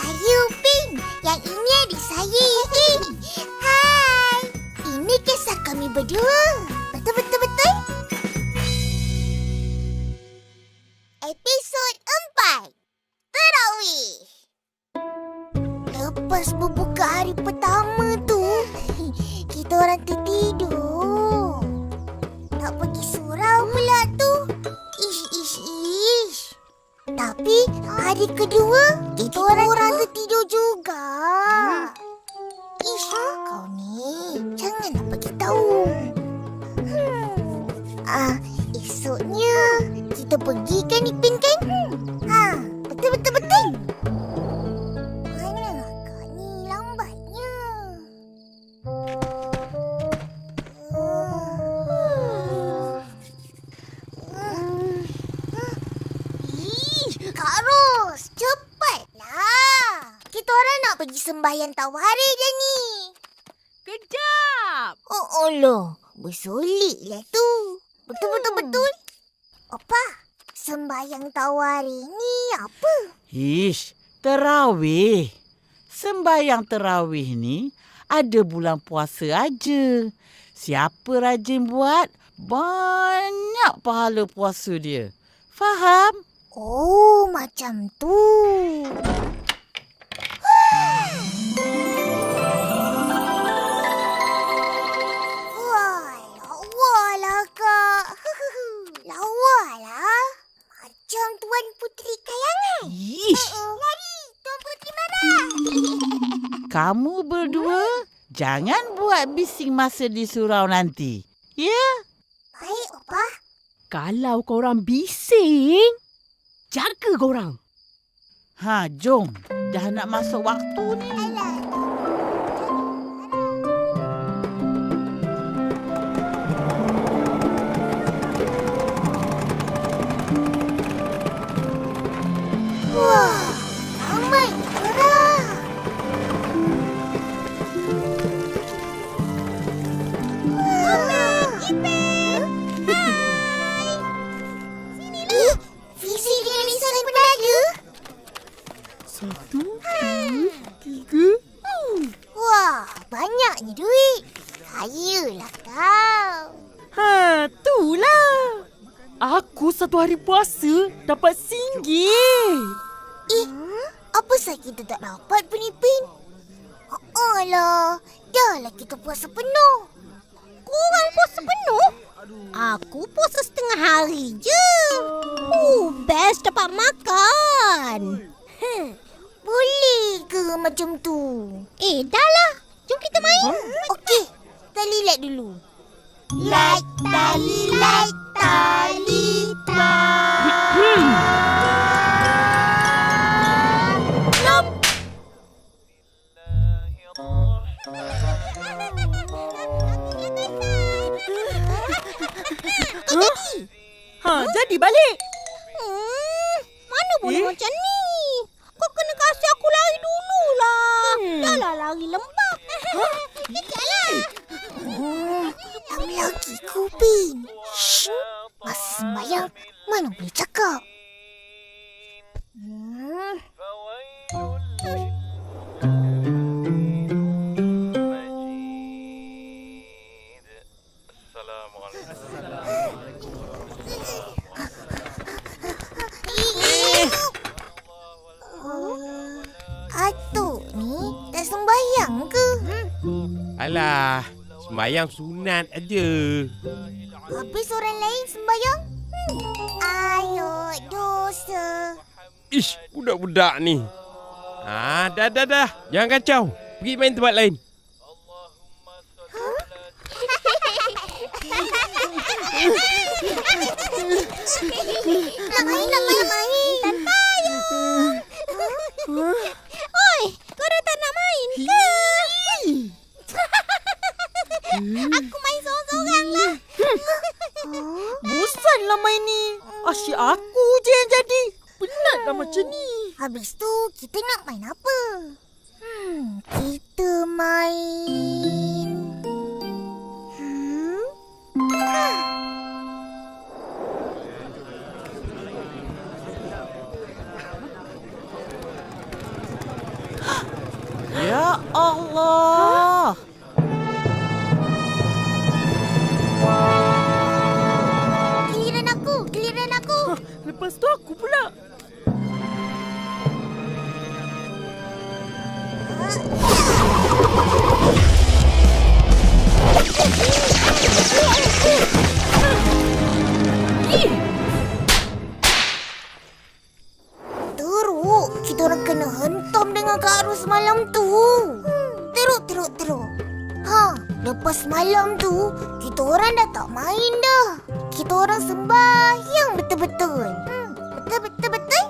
Saya Upin. Yang ini adik saya. Hai. Ini kisah kami berdua. Betul-betul betul? Episod 4. Terawih. Lepas berbuka hari pertama tu, kita orang tertidur. Tak pergi surau pula Tapi hari kedua, kita orang, orang tertidur juga. Ish, kau ni jangan nak bagi tahu. Hmm. Ah, esoknya kita pergi kan Ipin kan? Pergi sembahyang tawari je ni. Kejap. Oh, Allah. Bersolek lah tu. Betul-betul betul. Apa? Sembahyang tawari ni apa? Ish, terawih. Sembayang terawih ni ada bulan puasa aja. Siapa rajin buat, banyak pahala puasa dia. Faham? Oh, macam tu. Ish, Uh, lari, Tuan Puteri marah. kamu berdua jangan buat bising masa di surau nanti. Ya? Baik, Opa. Kalau korang bising, jaga korang. Ha, jom. Dah nak masuk waktu ni. Alah. Banyaknya duit. Kayalah kau. Ha, itulah. Aku satu hari puasa dapat singgit. Eh, apa sah kita tak dapat penipin? Alah, dah lah kita puasa penuh. Korang puasa penuh? Aku puasa setengah hari je. Oh, best dapat makan. Hmm, boleh ke macam tu? Eh, dah lah. Kita main. Okey, tali light dulu. Light, tali, light, tali, Ha, jadi balik. Hmm, mana boleh Eh? macam ni? Kau kena kasih aku lari dululah. Hmm. Dah lah lari lembab. Kejaplah. Oh, lama lagi Masa sembahyang, mana boleh cakap? Hmm. Oh, Atuk ni tak sembahyang ke? Alah, sembayang sunat aja. Habis orang lain sembahyang? Hmm. Ayo, dosa. Ish, budak-budak ni. Ah, dah dah dah. Jangan kacau. Pergi main tempat lain. Nak main, nak main, main. Tak payah. Oi, kau dah tak nak main ke? Aku main seorang-seorang lah. Bosan lah main ni. Asyik aku je yang jadi. Penat lah macam ni. Habis tu, kita nak main apa? Hmm, kita main... Hmm? Ya malam tu, kita orang dah tak main dah. Kita orang sembahyang betul-betul. Hmm, betul, betul, betul.